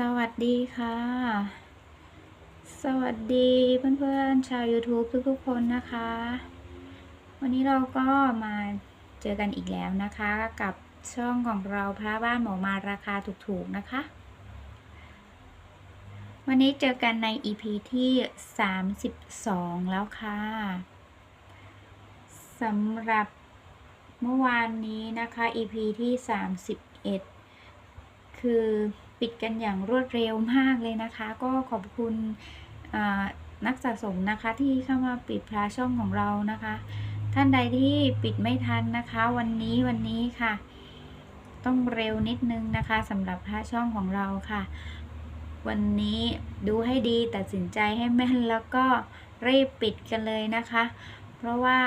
สวัสดีค่ะ สวัสดีเพื่อนๆชาว YouTube ทุกๆคนนะคะ วันนี้เราก็มาเจอกันอีกแล้วนะคะ กับช่องของเราพระบ้านหมอมาราคาถูกๆนะคะ วันนี้เจอกันใน EP ที่ 32 แล้วค่ะสำหรับเมื่อวานนี้นะคะ EP ที่ 31 คือ ปิดกันอย่างรวดเร็วมากเลยนะคะ ก็ขอบคุณนักสะสมนะคะที่เข้ามาปิดพระช่องของเรานะคะ ท่านใดที่ปิดไม่ทันนะคะ วันนี้วันนี้ค่ะ ต้องเร็วนิดนึงนะคะสำหรับพระช่องของเราค่ะ วันนี้ดูให้ดีตัดสินใจให้แม่นแล้วก็รีบปิดกันเลยนะคะ เพราะว่า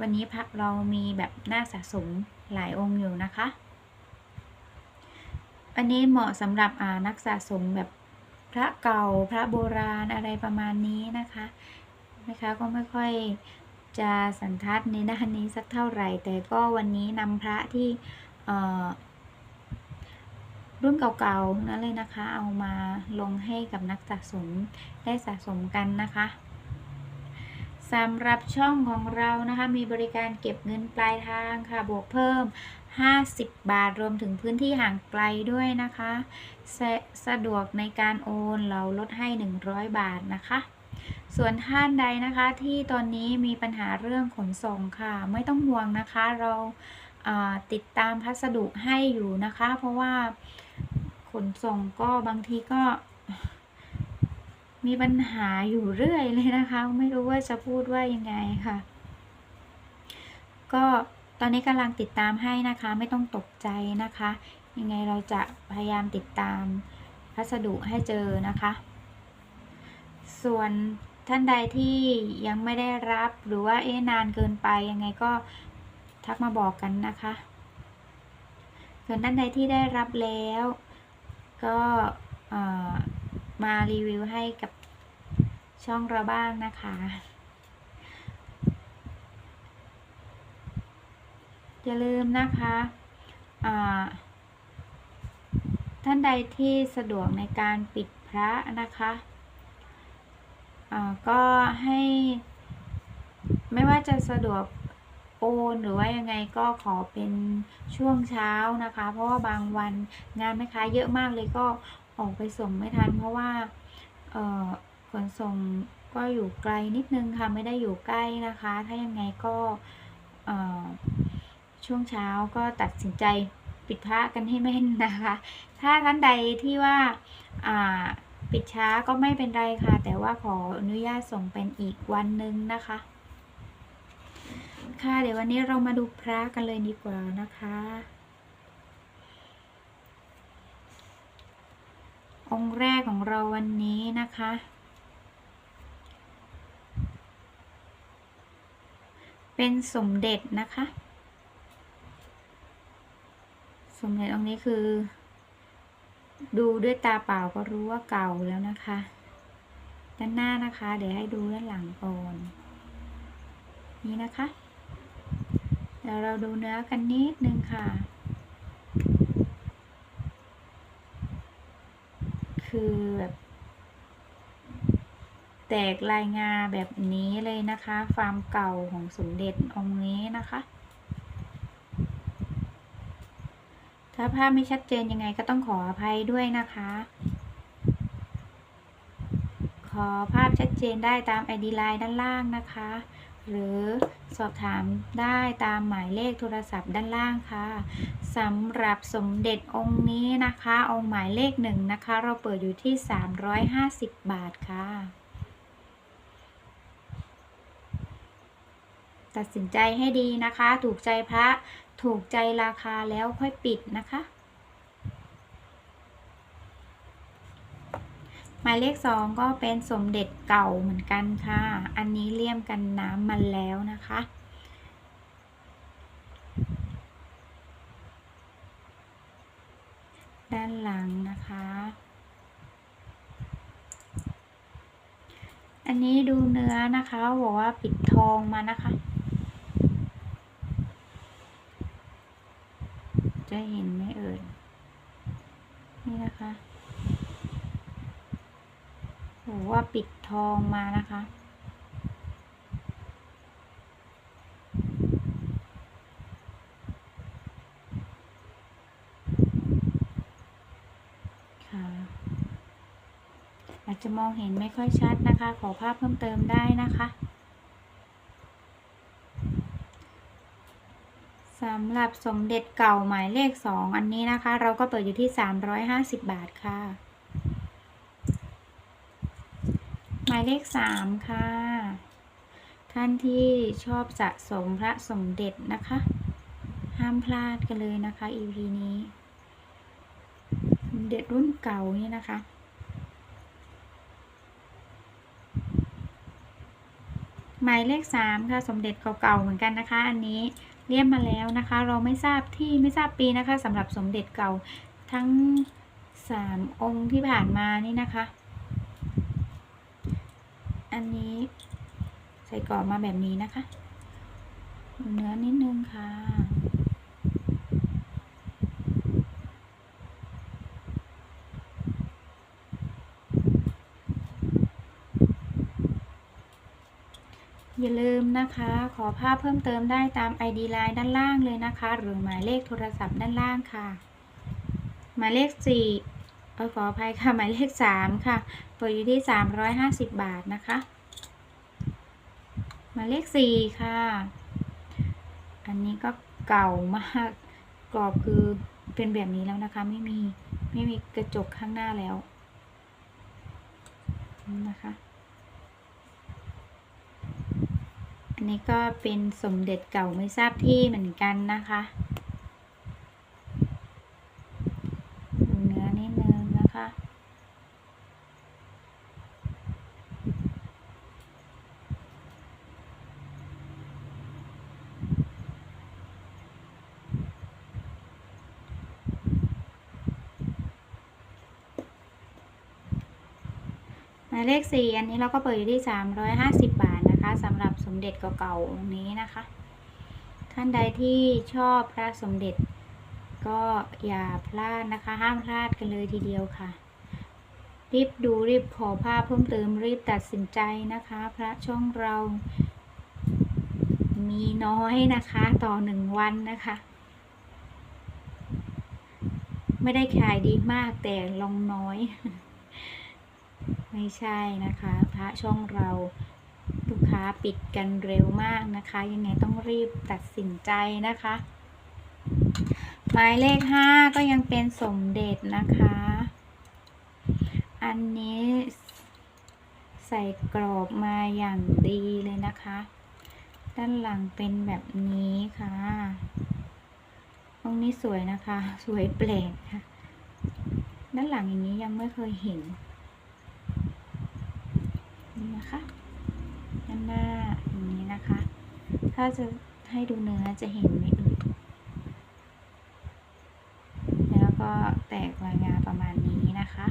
วันนี้พระเรามีแบบน่าสะสมหลายองค์อยู่นะคะ อันนี้เหมาะสำหรับอ่านักสะสมแบบพระเก่าพระโบราณอะไรประมาณนี้นะคะนะคะก็ไม่ค่อยจะสันทัดในด้านนี้สักเท่าไหร่ แต่ก็วันนี้นำพระที่รุ่นเก่าๆนั่นเลยนะคะ เอามาลงให้กับนักสะสมได้สะสมกันนะคะสำหรับช่องของเรานะคะ มีบริการเก็บเงินปลายทางค่ะ บวกเพิ่ม 50 บาทรวมถึงพื้นที่ห่างไกลด้วยนะคะสะสะดวกในการโอนเราลดให้ 100 บาทนะคะ ส่วนท่านใดนะคะที่ตอนนี้มีปัญหาเรื่องขนส่งค่ะ ไม่ต้องห่วงนะคะ เราอ่าติดตามพัสดุให้อยู่นะคะ เพราะว่าขนส่งก็บางทีก็มีปัญหาอยู่เรื่อยเลยนะคะ ไม่รู้ว่าจะพูดว่ายังไงค่ะ ก็ ตอนนี้กำลังติดตามให้นะคะไม่ต้องตกใจนะคะ ยังไงเราจะพยายามติดตามพัสดุให้เจอนะคะ ส่วนท่านใดที่ยังไม่ได้รับหรือว่าเอ๊นานเกินไปยังไงก็ทักมาบอกกันนะคะ ส่วนท่านใดที่ได้รับแล้ว ก็มารีวิวให้กับช่องเราบ้างนะคะ อย่าลืมนะคะท่านใดที่สะดวกในการปิดพระนะคะก็ให้ไม่ว่าจะสะดวกโอนหรือว่ายังไงก็ขอเป็นช่วงเช้านะคะ เพราะว่าบางวันงานแม่ค้าเยอะมากเลยก็ออกไปส่งไม่ทัน เพราะว่าขนส่งก็อยู่ไกลนิดนึงค่ะไม่ได้อยู่ใกล้นะคะ ถ้ายังไงก็ ช่วงเช้าก็ตัดสินใจปิดพระกันให้แม่นนะคะ ถ้าท่านใดที่ว่าปิดช้าก็ไม่เป็นไรค่ะ แต่ว่าขออนุญาตส่งเป็นอีกวันหนึ่งนะคะ ค่ะเดี๋ยววันนี้เรามาดูพระกันเลยดีกว่านะคะ องค์แรกของเราวันนี้นะคะ เป็นสมเด็จนะคะ สมเด็จองค์นี้คือ ดูด้วยตาเปล่าก็รู้ว่าเก่าแล้วนะคะ ด้านหน้านะคะ เดี๋ยวให้ดูด้านหลังก่อนนี่นะคะเดี๋ยวเราดูเนื้อกันนิดนึงค่ะ คือแบบแตกลายงาแบบนี้เลยนะคะฟาร์มเก่าของสมเด็จองค์นี้นะคะ ถ้าภาพไม่ชัดเจนยังไงก็ต้องขออภัยด้วยนะคะ ขอภาพชัดเจนได้ตาม ID ไลน์ด้านล่างนะคะ หรือสอบถามได้ตามหมายเลขโทรศัพท์ด้านล่างค่ะสำหรับสมเด็จองค์นี้นะคะ องค์หมายเลขหนึ่งนะคะ เราเปิดอยู่ที่ 350 บาทค่ะ ตัดสินใจให้ดีนะคะ ถูกใจพระ ถูกใจราคาแล้วค่อยปิดนะคะ หมายเลขสองก็เป็นสมเด็จเก่าเหมือนกันค่ะ อันนี้เลี่ยมกันน้ำมันแล้วนะคะด้านหลังนะคะ อันนี้ดูเนื้อนะคะ บอกว่าปิดทองมานะคะ จะเห็นไหมเอ่ย นี่นะคะหรือว่าปิดทองมานะคะ ค่ะ อาจจะมองเห็นไม่ค่อยชัดนะคะ ขอภาพเพิ่มเติมได้นะคะสำ หรับสมเด็จเก่าหมายเลขสองอันนี้นะคะ เราก็เปิดอยู่ที่ 350 บาทค่ะ หมายเลขสามค่ะ ท่านที่ชอบสะสมพระสมเด็จนะคะ ห้ามพลาดกันเลยนะคะ EP นี้สมเด็จรุ่นเก่านี่นะคะหมายเลขสามค่ะ สมเด็จเก่าๆเหมือนกันนะคะ อันนี้ เรียบมาแล้วนะคะ เราไม่ทราบที่ไม่ทราบปีนะคะสำหรับสมเด็จเก่าทั้งสามองค์ที่ผ่านมานี่นะคะ อันนี้ใส่กรอบมาแบบนี้นะคะ เนื้อนิดนึงค่ะ อย่าลืม นะคะ ขอภาพเพิ่มเติมได้ตาม ID Line ด้านล่างเลยนะคะ หรือหมายเลขโทรศัพท์ด้านล่างค่ะ หมายเลข4เออขออภัยค่ะ หมายเลข 3 ค่ะเปิดอยู่ที่ 350 บาทนะคะ หมายเลข 4 ค่ะ อันนี้ก็เก่ามากกรอบคือเป็นแบบนี้แล้วนะคะ ไม่มีไม่มีกระจกข้างหน้าแล้วนะคะ อันนี้ก็เป็นสมเด็จเก่าไม่ทราบที่เหมือนกันนะคะดูเนื้อนิดนึงนะคะ หมายเลขสี่อันนี้เราก็เปิดอยู่ที่350บาทนะคะ สำหรับสมเด็จเก่าๆองค์นี้นะคะ ท่านใดที่ชอบพระสมเด็จ ก็อย่าพลาดนะคะ ห้ามพลาดกันเลยทีเดียวค่ะ รีบดูรีบขอภาพเพิ่มเติมรีบตัดสินใจนะคะ พระช่องเรา มีน้อยนะคะต่อหนึ่งวันนะคะ ไม่ได้ขายดีมากแต่ลงน้อยไม่ใช่นะคะ พระช่องเราลูกค้า ปิดกันเร็วมากนะคะ ยังไงต้องรีบตัดสินใจนะคะ หมายเลขห้าก็ยังเป็นสมเด็จนะคะ อันนี้ใส่กรอบมาอย่างดีเลยนะคะ ด้านหลังเป็นแบบนี้ค่ะตรงนี้สวยนะคะ สวยแปลกค่ะ ด้านหลังอย่างนี้ยังไม่เคยเห็นนะคะด้านหน้าอย่างนี้นะคะ ถ้าจะให้ดูเนื้อจะเห็นไมเอ่ยแล้วก็แตกรายงานประมาณนี้นะคะ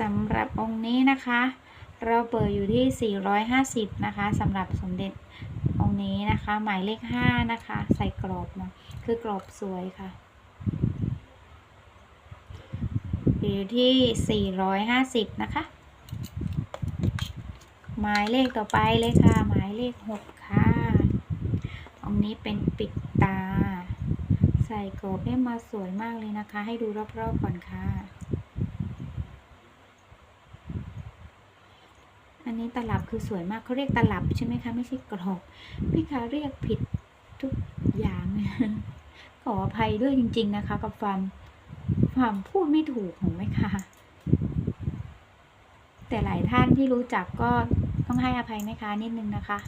สำหรับองค์นี้นะคะ เราเปิดอยู่ที่ 450 นะคะสำหรับสมเด็จองค์นี้นะคะ หมายเลข 5 นะคะ ใส่กรอบมาคือกรอบสวยค่ะอยู่ที่ 450 นะคะ หมายเลขต่อไปเลยค่ะ หมายเลข6ค่ะองนี้เป็นปิดตา ใส่กรอบได้มาสวยมากเลยนะคะ ให้ดูรอบๆก่อนค่ะ อันนี้ตลับคือสวยมากเขาเรียกตลับใช่ไหมคะ ไม่ใช่กรอบพี่คะเรียกผิดทุกอย่างขออภัยด้วยจริง ๆนะคะ กับความความพูดไม่ถูกของแม่ค้าแต่หลายท่านที่รู้จักก็ ต้องให้อภัยแม่ค้านิดนึงนะคะ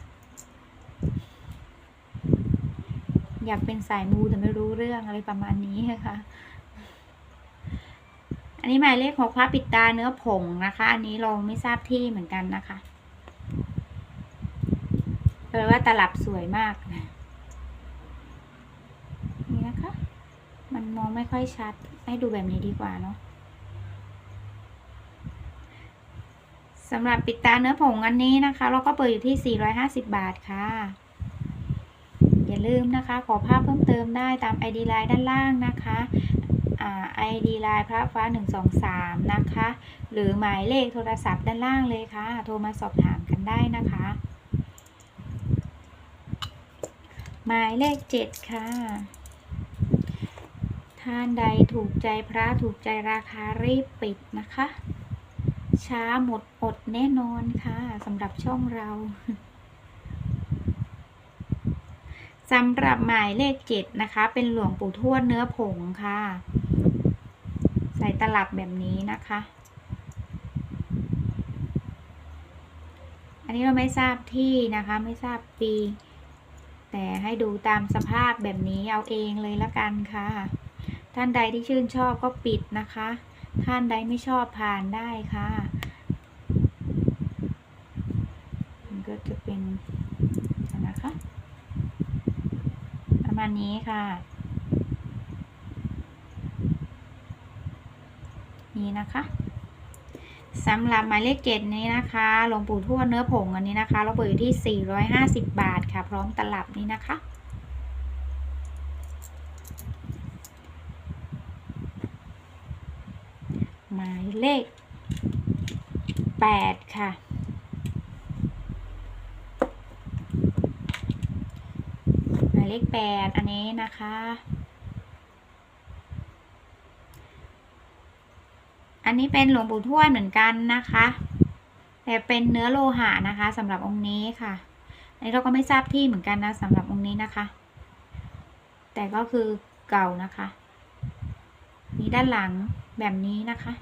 อยากเป็นสายมูแต่ไม่รู้เรื่องอะไรประมาณนี้นะคะอันนี้หมายเลขของพระปิดตาเนื้อผงนะคะ อันนี้เราไม่ทราบที่เหมือนกันนะคะแปลว่าตลับสวยมากนะนี่นะคะ มันมองไม่ค่อยชัด ให้ดูแบบนี้ดีกว่าเนาะ สำหรับปิดตาเนื้อผงอันนี้นะคะ เราก็เปิดอยู่ที่ 450 บาทค่ะ อย่าลืมนะคะ ขอภาพเพิ่มเติมได้ตาม ID Line ด้านล่างนะคะอ่า ID ไลน์พระฟ้า 123 นะคะ หรือหมายเลขโทรศัพท์ด้านล่างเลยค่ะ โทรมาสอบถามกันได้นะคะ หมายเลข 7 ค่ะ ท่านใดถูกใจพระถูกใจราคารีบปิดนะคะ ช้าหมดอดแน่นอนค่ะสำหรับช่องเราสำหรับหมายเลขเจ็ดนะคะ เป็นหลวงปู่ทวดเนื้อผงค่ะ ใส่ตลับแบบนี้นะคะ อันนี้เราไม่ทราบที่นะคะ ไม่ทราบปี แต่ให้ดูตามสภาพแบบนี้เอาเองเลยละกันค่ะ ท่านใดที่ชื่นชอบก็ปิดนะคะ ท่านใดไม่ชอบผ่านได้ค่ะ มันก็ จะเป็นนะคะ ประมาณนี้ค่ะ นี่นะคะสำหรับหมายเลขเจ็ดนี้นะคะหลวงปู่ทวดเนื้อผงอันนี้นะคะ เราเปิดอยู่ที่ 450 บาทค่ะ พร้อมตลับนี้นะคะหมายเลข 8 ค่ะ หมาย เลข8อันนี้นะคะ อันนี้เป็นหลวงปู่ทวดเหมือนกันนะคะ แต่เป็นเนื้อโลหะนะคะสำหรับองค์นี้ค่ะอันนี้เราก็ไม่ทราบที่เหมือนกันนะสำหรับองค์นี้นะคะ แต่ก็คือเก่านะคะ มีด้านหลังแบบนี้นะคะ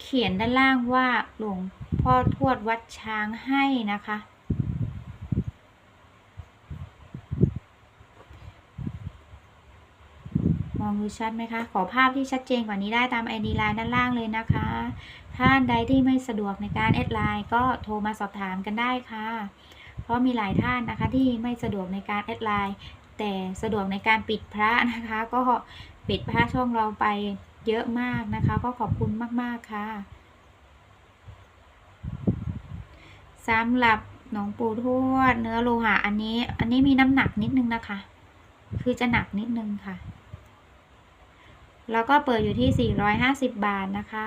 เขียนด้านล่างว่าหลวงพ่อทวดวัดช้างให้นะคะ มองดูชัดไหมคะ ขอภาพที่ชัดเจนกว่านี้ได้ตาม ID ไลน์ด้านล่างเลยนะคะ ท่านใดที่ไม่สะดวกในการแอดไลน์ก็โทรมาสอบถามกันได้ค่ะ เพราะมีหลายท่านนะคะที่ไม่สะดวกในการแอดไลน์แต่สะดวกในการปิดพระนะคะ ก็ปิดพระช่องเราไปเยอะมากนะคะ ก็ขอบคุณมาก ๆ ค่ะสำหรับหนองปูทวด เนื้อโลหะอันนี้ อันนี้มีน้ำหนักนิดนึงนะคะ คือจะหนักนิดนึงค่ะ แล้วก็เปิดอยู่ที่ 450 บาทนะคะ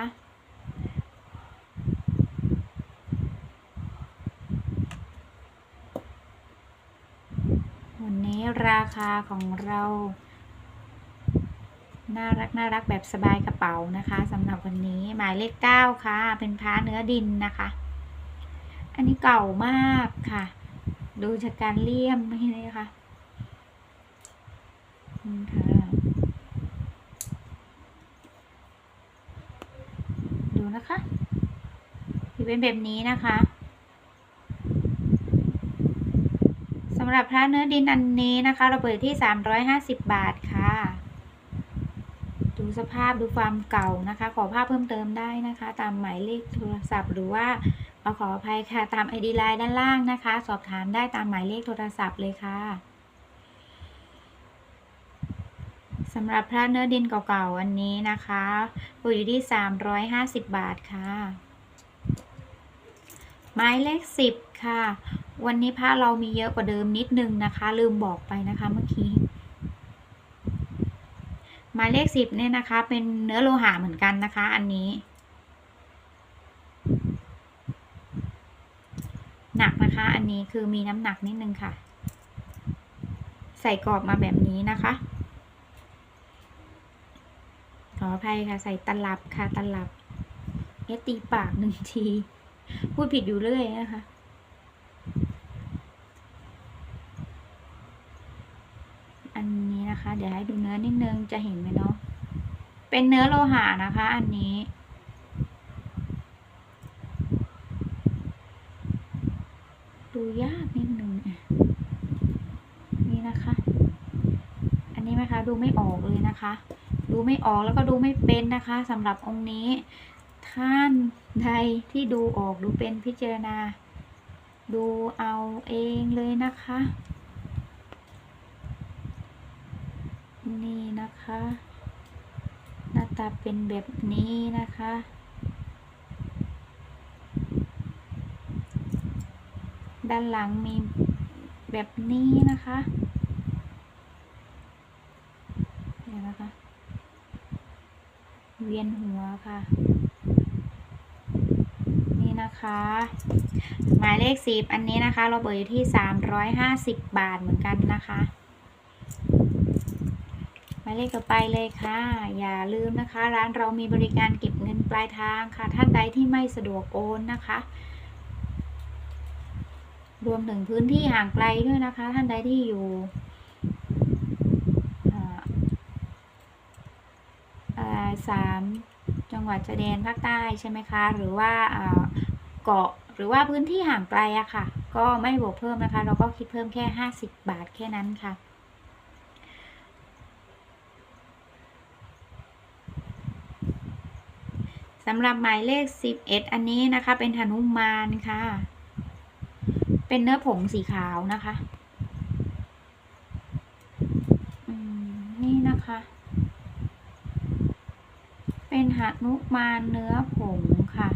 วันนี้ราคาของเรา น่ารักน่ารักแบบสบายกระเป๋านะคะสำหรับวันนี้หมายเลขเก้าค่ะ เป็นพ้าเนื้อดินนะคะ อันนี้เก่ามากค่ะ ดูจากการเลี่ยมนี่นะคะค่ะ ดูนะคะที่เป็นแบบนี้นะคะสำหรับพระเนื้อดินอันนี้นะคะ เราเปิดที่ 350 บาทค่ะ ดูสภาพดูความเก่านะคะ ขอภาพเพิ่มเติมได้นะคะ ตามหมายเลขโทรศัพท์หรือว่าเราขออภัยค่ะ ตาม ID ไลน์ด้านล่างนะคะ สอบถามได้ตามหมายเลขโทรศัพท์เลยค่ะ สำหรับพระเนื้อดินเก่าๆอันนี้นะคะอยู่ที่ 350 บาทค่ะหมายเลข 10 ค่ะ วันนี้พระเรามีเยอะกว่าเดิมนิดนึงนะคะ ลืมบอกไปนะคะเมื่อกี้หมายเลข10เนี่ยนะคะ เป็นเนื้อโลหะเหมือนกันนะคะ อันนี้ หนักนะคะ อันนี้คือมีน้ำหนักนิดนึงค่ะ ใส่กรอบมาแบบนี้นะคะ ออภัยค่ะ ใส่ตลับค่ะตลับเอะตีปากหนึ่งที พูดผิดอยู่เรื่อยนะคะ อันนี้นะคะ เดี๋ยวให้ดูเนื้อนิดนึงจะเห็นไหมเนาะเป็นเนื้อโลหะนะคะ อันนี้ดูยากนิดนึงอะนี่นะคะ อันนี้ไหมคะ ดูไม่ออกเลยนะคะ ดูไม่ออกแล้วก็ดูไม่เป็นนะคะสำหรับองค์นี้ ท่านใดที่ดูออกดูเป็นพิจารณา ดูเอาเองเลยนะคะ นี่นะคะ หน้าตาเป็นแบบนี้นะคะด้านหลังมีแบบนี้นะคะ เดี๋ยวนะคะ เวียนหัวค่ะ นี่นะคะ หมายเลขสิบอันนี้นะคะ เราเปิดอยู่ที่สามร้อยห้าสิบบาทเหมือนกันนะคะ หมายเลขต่อไปเลยค่ะ อย่าลืมนะคะ ร้านเรามีบริการเก็บเงินปลายทางค่ะ ท่านใดที่ไม่สะดวกโอนนะคะรวมถึงพื้นที่ห่างไกลด้วยนะคะ ท่านใดที่อยู่ 3 จังหวัดชายแดนภาคใต้ใช่ไหมคะ หรือว่าเกาะหรือว่าพื้นที่ห่างไกลอะค่ะ ก็ไม่บวกเพิ่มนะคะ เราก็คิดเพิ่มแค่ 50 บาทแค่นั้นค่ะสำหรับหมายเลข 11 อันนี้นะคะ เป็นหนุมานค่ะ เป็นเนื้อผงสีขาวนะคะ หนุมานเนื้อผงค่ะ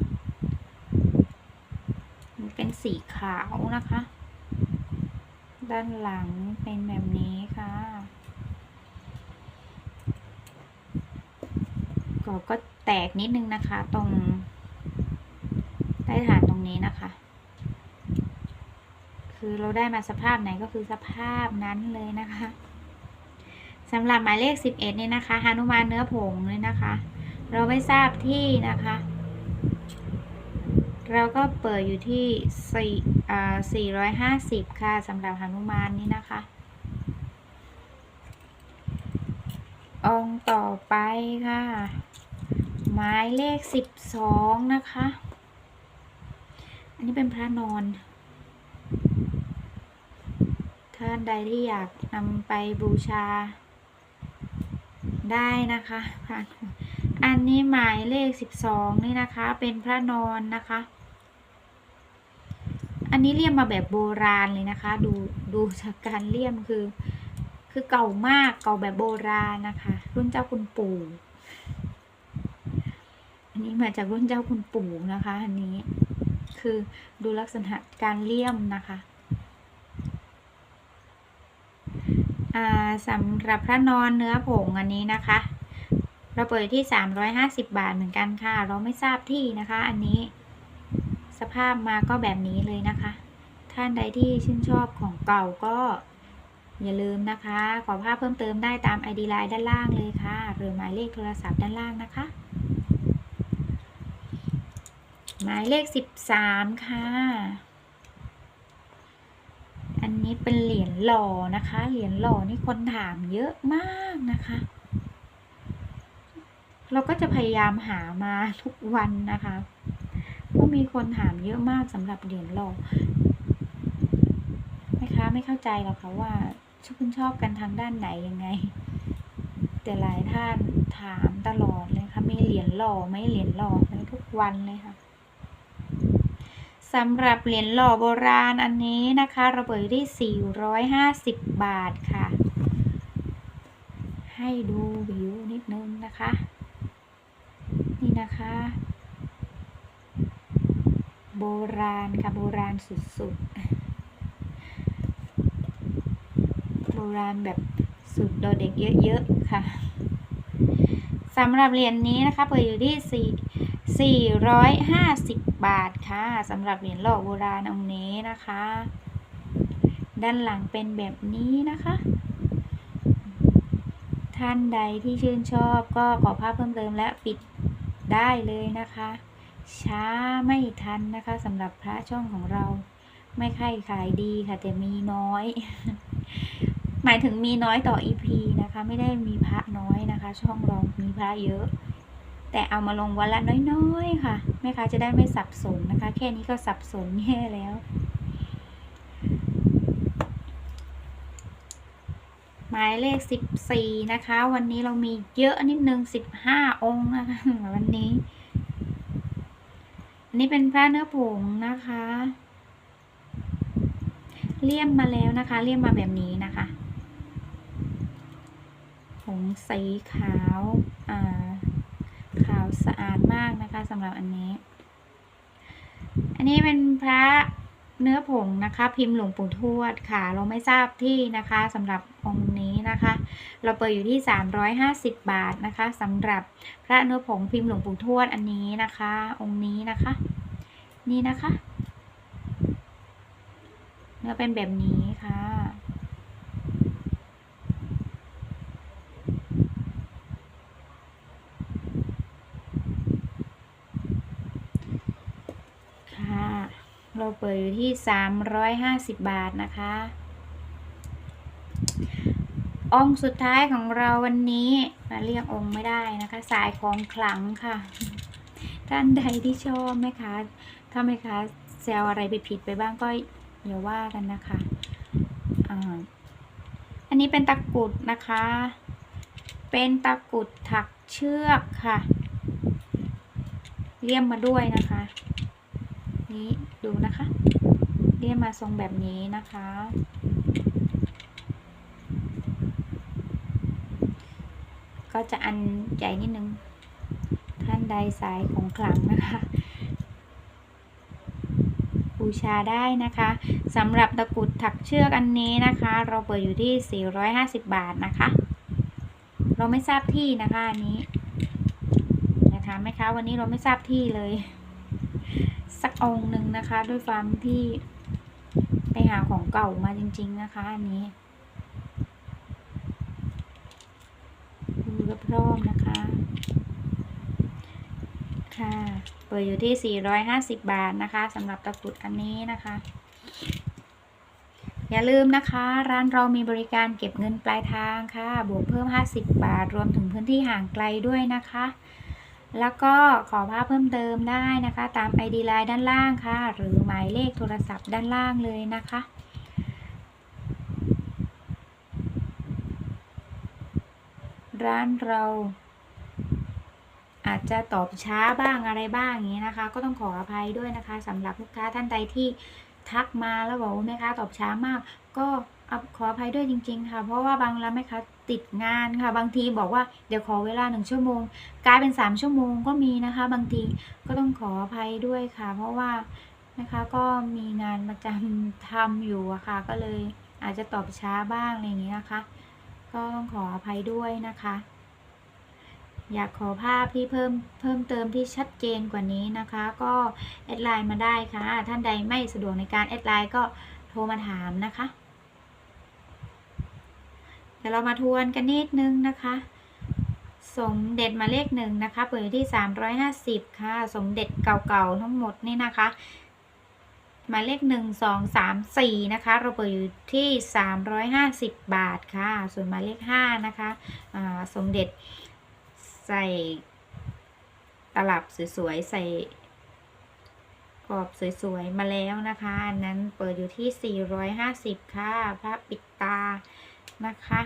มันเป็นสีขาวนะคะ ด้านหลังเป็นแบบนี้ค่ะก็ก็แตกนิดนึงนะคะ ตรงใต้ฐานตรงนี้นะคะ คือเราได้มาสภาพไหนก็คือสภาพนั้นเลยนะคะสำหรับหมายเลข 11 นี่นะคะฮานุมานเนื้อผงเลยนะคะ เราไม่ทราบที่นะคะ เราก็เปิดอยู่ที่สี่อ่าสี่ร้อยห้าสิบค่ะสำหรับหานุมานนี้นะคะ องต่อไปค่ะ หมายเลขสิบสองนะคะ อันนี้เป็นพระนอนท่านใดที่อยากนำไปบูชาได้นะคะผ่าน อันนี้หมายเลขสิบสองนี่นะคะ เป็นพระนอนนะคะ อันนี้เลี่ยมมาแบบโบราณเลยนะคะ ดูดูจากการเลี่ยมคือ คือเก่ามากเก่าแบบโบราณนะคะ รุ่นเจ้าคุณปู่อันนี้มาจากรุ่นเจ้าคุณปู่นะคะ อันนี้คือดูลักษณะการเลี่ยมนะคะอ่าสำหรับพระนอนเนื้อผงอันนี้นะคะ เราเปิดที่ 350 บาทเหมือนกันค่ะ เราไม่ทราบที่นะคะ อันนี้ สภาพมาก็แบบนี้เลยนะคะ ท่านใดที่ชื่นชอบของเก่าก็อย่าลืมนะคะ ขอภาพเพิ่มเติมได้ตาม ID Line ด้านล่างเลยค่ะ หรือหมายเลขโทรศัพท์ด้านล่างนะคะ หมายเลข 13 ค่ะ อันนี้เป็นเหรียญหล่อนะคะ เหรียญหล่อนี่คนถามเยอะมากนะคะ เราก็จะพยายามหามาทุกวันนะคะเพราะมีคนถามเยอะมากสำหรับเหรียญหล่อแม่ค้าไม่เข้าใจหรอกค่ะว่าชื่นชอบกันทางด้านไหนยังไง แต่หลายท่านถามตลอดเลยค่ะมีเหรียญหล่อไหมเหรียญหล่อไหมทุกวันเลยค่ะสำหรับเหรียญหล่อโบราณอันนี้นะคะเราเปิดที่450 บาทค่ะ ให้ดูวิวนิดนึงนะคะ นี่นะคะ โบราณค่ะโบราณสุดๆ โบราณแบบสุดโดเด็กเยอะๆค่ะสำหรับเหรียญนนี้นะคะเปิดอยู่ที่ 4 450 บาทค่ะสำหรับเหรียญหล่อโบราณองค์นี้นะคะ ด้านหลังเป็นแบบนี้นะคะ ท่านใดที่ชื่นชอบก็ขอภาพเพิ่มเติมและปิดได้เลยนะคะ ช้าไม่ทันนะคะสำหรับพระช่องของเรา ไม่ค่อยขายดีค่ะ แต่มีน้อย หมายถึงมีน้อยต่อ EP นะคะ ไม่ได้มีพระน้อยนะคะ ช่องเรามีพระเยอะ แต่เอามาลงวันละน้อยๆค่ะแม่ค้าจะได้ไม่สับสนนะคะ แค่นี้ก็สับสนแย่แล้ว หมายเลขสิบสี่นะคะ วันนี้เรามีเยอะนิดนึงสิบห้าองค์นะคะ วันนี้อันนี้เป็นพระเนื้อผงนะคะ เลี่ยมมาแล้วนะคะ เลี่ยมมาแบบนี้นะคะผงสีขาวอ่าขาวสะอาดมากนะคะสำหรับอันนี้ อันนี้เป็นพระเนื้อผงนะคะ พิมพ์หลวงปู่ทวดค่ะ เราไม่ทราบที่นะคะสำหรับองค์ นะคะ เราเปิดอยู่ที่ 350 บาทนะคะสำหรับพระเนื้อผงพิมพ์หลวงปู่ทวดอันนี้นะคะ องค์นี้นะคะ นี่นะคะ เนื้อเป็นแบบนี้ค่ะ ค่ะ เราเปิดอยู่ที่ 350 บาทนะคะ องค์สุดท้ายของเราวันนี้มาเรียกองค์ไม่ได้นะคะ สายของขลังค่ะ ท่านใดที่ชอบไหมคะ ถ้าไหมคะแซวอะไรไปผิดไปบ้างก็อย่าว่ากันนะคะอ่าอันนี้เป็นตะกรุดนะคะ เป็นตะกรุดถักเชือกค่ะ เลี่ยมมาด้วยนะคะ นี้ดูนะคะ เลี่ยมมาทรงแบบนี้นะคะ ก็จะอันใหญ่นิดนึง ท่านใดสายของขลังนะคะบูชาได้นะคะสำหรับตะกุดถักเชือกอันนี้นะคะ เราเปิดอยู่ที่ 450 บาทนะคะ เราไม่ทราบที่นะคะอันนี้อย่าถามไหมคะวันนี้เราไม่ทราบที่เลย สักองค์หนึ่งนะคะ ด้วยความที่ไปหาของเก่ามาจริง ๆ นะคะ อันนี้ ดู รอบๆนะคะ ค่ะ เปิดอยู่ที่ 450 บาทนะคะสำหรับตะกรุดอันนี้นะคะ อย่าลืมนะคะ ร้านเรามีบริการเก็บเงินปลายทางค่ะ บวกเพิ่ม 50 บาท รวมถึงพื้นที่ห่างไกลด้วยนะคะแล้วก็ขอภาพเพิ่มเติมได้นะคะ ตาม ID ไลน์ด้านล่างค่ะ หรือหมายเลขโทรศัพท์ด้านล่างเลยนะคะ ร้านเรา อาจจะตอบช้าบ้างอะไรบ้างอย่างนี้นะคะ ก็ต้องขออภัยด้วยนะคะสำหรับลูกค้าท่านใดที่ทักมาแล้วบอกว่าแม่ค้าตอบช้ามาก ก็ขออภัยด้วยจริง ๆ ค่ะ เพราะว่าบางร้านแม่ค้าติดงานค่ะ บางทีบอกว่าเดี๋ยวขอเวลาหนึ่งชั่วโมง กลายเป็นสามชั่วโมงก็มีนะคะ บางทีก็ต้องขออภัยด้วยค่ะ เพราะว่านะคะก็มีงานประจำทำอยู่อะค่ะ ก็เลยอาจจะตอบช้าบ้างอะไรอย่างนี้นะคะ ก็ต้องขออภัยด้วยนะคะ อยากขอภาพที่เพิ่มเพิ่มเติมที่ชัดเจนกว่านี้นะคะ ก็แอดไลน์มาได้ค่ะ ท่านใดไม่สะดวกในการแอดไลน์ก็โทรมาถามนะคะ เดี๋ยวเรามาทวนกันนิดนึงนะคะสมเด็จมาเลขหนึ่งนะคะ เปิดอยู่ที่ 350 ค่ะ สมเด็จเก่าๆทั้งหมดนี่นะคะ หมายเลขหนึ่งสองสามสี่นะคะ เราเปิดอยู่ที่ 350 บาทค่ะ ส่วนหมายเลขห้านะคะสมเด็จใส่ตลับสวยๆ ใส่กรอบสวยๆ มาแล้วนะคะ อันนั้นเปิดอยู่ที่ 450 ค่ะ พระปิดตานะคะ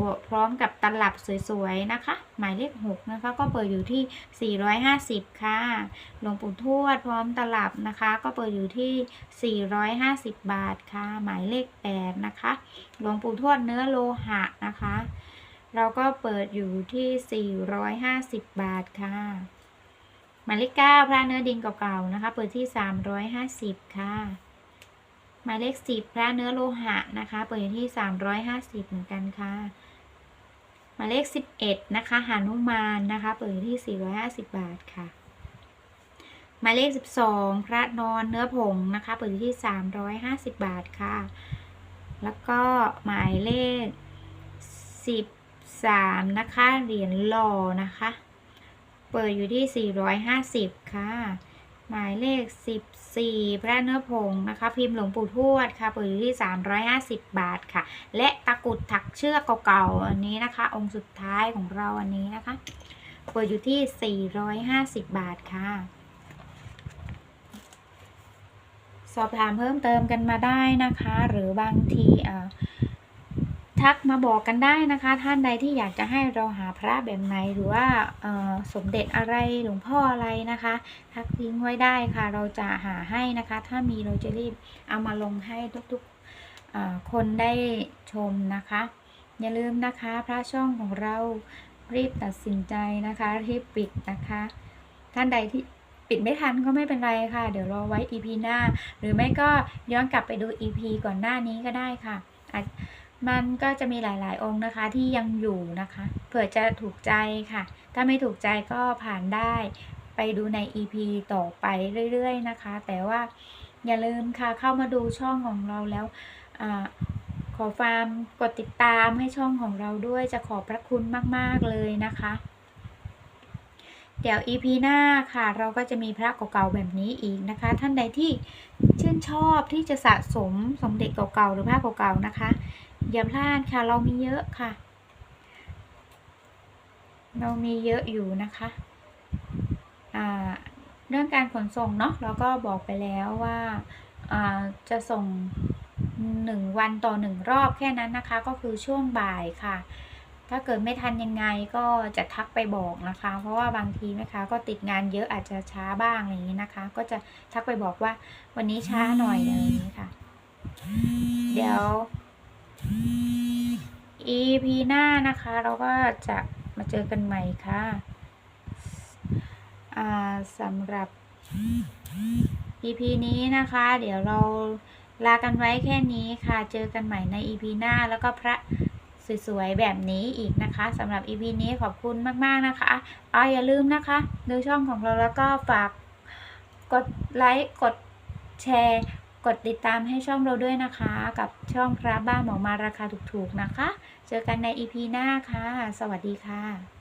บวกพร้อมกับตลับสวยๆนะคะ หมายเลข6นะคะ ก็เปิดอยู่ที่ 450 ค่ะ หลวงปู่ทวดพร้อมตลับนะคะ ก็เปิดอยู่ที่ 450 บาทค่ะ หมายเลข8นะคะ หลวงปู่ทวดเนื้อโลหะนะคะ เราก็เปิดอยู่ที่ 450 บาทค่ะ หมายเลข9พระเนื้อดินเก่าๆนะคะ เปิดที่ 350 ค่ะ หมายเลข10พระเนื้อโลหะนะคะ เปิดอยู่ที่350เหมือนกันค่ะ หมายเลข11นะคะหานุมานนะคะ เปิดอยู่ที่450บาทค่ะ หมายเลข12พระนอนเนื้อผงนะคะ เปิดอยู่ที่350บาทค่ะ แล้วก็หมายเลข13นะคะเหรียญหล่อนะคะ เปิดอยู่ที่450ค่ะ หมายเลข 14 พระเนื้อผงนะคะ พิมพ์หลวงปู่ทวดค่ะเปิดอยู่ที่ 350 บาทค่ะ และตะกุดถักเชือกเก่าๆอันนี้นะคะ องค์สุดท้ายของเราอันนี้นะคะ เปิดอยู่ที่ 450 บาทค่ะ สอบถามเพิ่มเติมกันมาได้นะคะ หรือบางทีอ่า ทักมาบอกกันได้นะคะ ท่านใดที่อยากจะให้เราหาพระแบบไหนหรือว่าสมเด็จอะไรหลวงพ่ออะไรนะคะ ทักทิ้งไว้ได้ค่ะ เราจะหาให้นะคะ ถ้ามีเราจะรีบเอามาลงให้ทุกๆคนได้ชมนะคะ อย่าลืมนะคะพระช่องของเรารีบตัดสินใจนะคะรีบปิดนะคะ ท่านใดที่ปิดไม่ทันก็ไม่เป็นไรค่ะ เดี๋ยวรอไว้ EP หน้า หรือไม่ก็ย้อนกลับไปดู EP ก่อนหน้านี้ก็ได้ค่ะอาจ มันก็จะมีหลายๆ องค์นะคะที่ยังอยู่นะคะ เผื่อจะถูกใจค่ะ ถ้าไม่ถูกใจก็ผ่านได้ไปดูใน EP ต่อไปเรื่อยๆนะคะ แต่ว่าอย่าลืมค่ะเข้ามาดูช่องของเราแล้วอขอฟาร์มกดติดตามให้ช่องของเราด้วยจะขอบพระคุณมากๆเลยนะคะ เดี๋ยว EP หน้าค่ะเราก็จะมีพระเก่าๆแบบนี้อีกนะคะ ท่านใดที่ชื่นชอบที่จะสะสมสมเด็จเก่าๆหรือพระเก่าๆนะคะ อย่าพลาดค่ะ เรามีเยอะค่ะ เรามีเยอะอยู่นะคะเรื่องการขนส่งเนาะเราก็บอกไปแล้วว่าจะส่งหนึ่งวันต่อหนึ่งรอบแค่นั้นนะคะ ก็คือช่วงบ่ายค่ะ ถ้าเกิดไม่ทันยังไงก็จะทักไปบอกนะคะ เพราะว่าบางทีแม่ค้าก็ติดงานเยอะอาจจะช้าบ้างอะไรอย่างนี้นะคะ ก็จะทักไปบอกว่าวันนี้ช้าหน่อยอะไรอย่างนี้ค่ะ เดี๋ยว EP หน้านะคะเราก็จะมาเจอกันใหม่ค่ะสำหรับ EP นี้นะคะ เดี๋ยวเราลากันไว้แค่นี้ค่ะ เจอกันใหม่ใน EP หน้าแล้วก็พระสวยๆ แบบนี้อีกนะคะสำหรับ EP นี้ขอบคุณมากๆนะคะอ๋ออย่าลืมนะคะ ดูช่องของเราแล้วก็ฝากกดไลค์กดแชร์ กดติดตามให้ช่องเราด้วยนะคะ กับช่องพระบ้านหมอมาราคาถูกๆนะคะ เจอกันใน EP หน้าค่ะ สวัสดีค่ะ